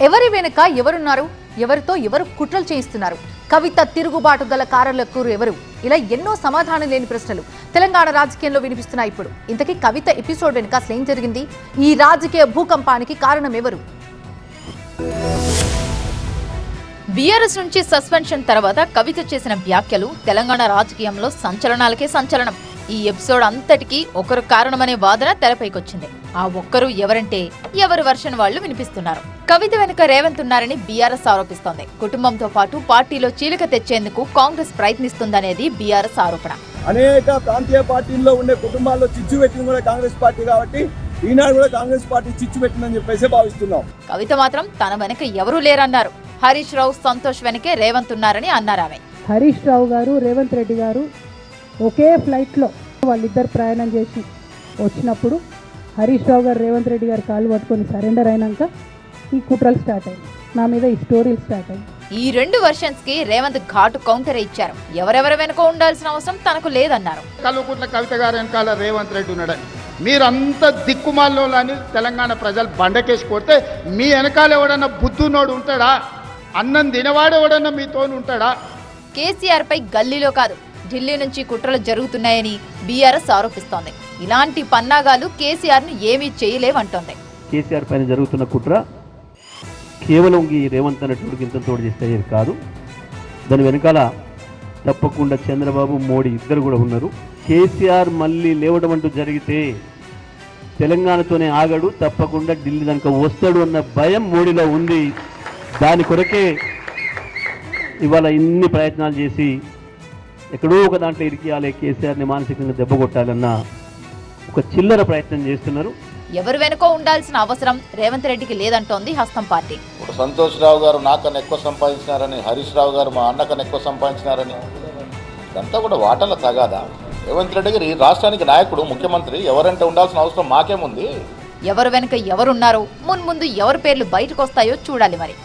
ఎవరి వెనుక ఎవరున్నారు? ఎవరితో ఎవరు కుట్రలు చేయిస్తున్నారు? కవిత తిరుగుబాటు గల కారలకు ఎవరు? ఇలా ఎన్నో సమాధానం లేని ప్రశ్నలు తెలంగాణ రాజకీయంలో వినిపిస్తున్నాయి ఇప్పుడు. ఇంతకీ కవిత ఎపిసోడ్ వెనుక అసలు ఏం జరిగింది? ఈ రాజకీయ భూకంపానికి కారణం ఎవరు? బీఆర్ఎస్ నుంచి సస్పెన్షన్ తర్వాత కవిత చేసిన వ్యాఖ్యలు తెలంగాణ రాజకీయంలో సంచలనాలకే సంచలనం. ఈ ఎపిసోడ్ అంతటికీ ఒకరు కారణమనే వాదన తెరపైకొచ్చింది. ఆ ఒక్కరు ఎవరంటే ఎవరి వర్షన్ వాళ్ళు వినిపిస్తున్నారు. కవిత వెనుక రేవంత్ ఉన్నారని బీఆర్ఎస్ ఆరోపిస్తోంది. కుటుంబంతో పాటు పార్టీలో చీలిక తెచ్చేందుకు కాంగ్రెస్ ప్రయత్నిస్తుందనేది బీఆర్ఎస్ ఆరోపణ. అనేక ప్రాంతీయ పార్టీల్లో ఉండే కుటుంబాల్లో చిచ్చు పెట్టింది కూడా కాంగ్రెస్ పార్టీ కాబట్టి ఈనాడు కూడా కాంగ్రెస్ పార్టీ చిచ్చు పెట్టిందని చెప్పేసి భావిస్తున్నాం. కవిత మాత్రం తన వెనుక ఎవరూ లేరన్నారు. హరీష్ రావు సంతోష్ వెనకే రేవంత్ ఉన్నారని అన్నారు ఆమె. హరీష్ రావు గారు రేవంత్ రెడ్డి గారు ఒకే ఫ్లైట్లో వాళ్ళిద్దరు ప్రయాణం చేసి వచ్చినప్పుడు హరీష్ రావు గారు రేవంత్ రెడ్డి గారు కాళ్ళు పట్టుకొని సరెండర్ అయినాక ఈ కుట్రలు స్టార్ట్ అయ్యాయి. నా మీద ఈ స్టోరీలు స్టార్ట్ అయ్యాయి. ఈ రెండు వర్షన్స్కి రేవంత్ ఘాటు కౌంటర్ ఇచ్చారు. ఎవరెవరి వెనుక ఉండాల్సిన అవసరం తనకు లేదన్నారు. కల్వకుంట్ల కవిత గారు వెనకాల రేవంత్ రెడ్డి ఉన్నాడని. మీరంతా దిక్కుమాలని తెలంగాణ ప్రజలు బండకేసి కొడితే మీ వెనకాల ఎవడన్నా బుద్ధునోడు ఉంటాడా? అన్నం తినవాడు ఎవడన్నా మీతో ఉంటాడా? కేసీఆర్ పై గల్లీలో కాదు ఢిల్లీ నుంచి కుట్రలు జరుగుతున్నాయని బీఆర్ఎస్ ఆరోపిస్తోంది. ఇలాంటి పన్నాగాలు కేసీఆర్ను ఏమీ చేయలేవంటోంది. కేసీఆర్ పైన జరుగుతున్న కుట్ర కేవలం ఈ రేవంత్ అనేటువంటి గింతలతోడు చేస్తే కాదు. దాని వెనకాల తప్పకుండా చంద్రబాబు మోడీ ఇద్దరు కూడా ఉన్నారు. కేసీఆర్ మళ్ళీ లేవడం అంటూ జరిగితే తెలంగాణతోనే ఆగడు తప్పకుండా ఢిల్లీ దానికి వస్తాడు అన్న భయం మోడీలో ఉంది. దాని కొరకే ఇవాళ ఇన్ని ప్రయత్నాలు చేసి ఎక్కడో ఒక దాంట్లో ఇరికియాలి కేసీఆర్ని మానసికంగా దెబ్బ కొట్టాలన్న ఒక చిల్లర ప్రయత్నం చేస్తున్నారు. ఎవరు వెనుకో ఉండాల్సిన అవసరం రేవంత్ రెడ్డికి లేదంటోంది హస్తం పార్టీ. ఇప్పుడు సంతోష్ రావు గారు నాకన్నా ఎక్కువ సంపాదించినారని హరీష్ రావు గారు మా అన్నకన్నా ఎక్కువ సంపాదించినారని. ఇదంతా కూడా వాటల తగాదా? రేవంత్ రెడ్డి గారు ఈ రాష్ట్రానికి నాయకుడు ముఖ్యమంత్రి ఎవరంటే ఉండాల్సిన అవసరం మాకేముంది? ఎవరు వెనుక ఎవరున్నారో మున్ముందు ఎవరి పేర్లు బయటకు వస్తాయో చూడాలి మరి.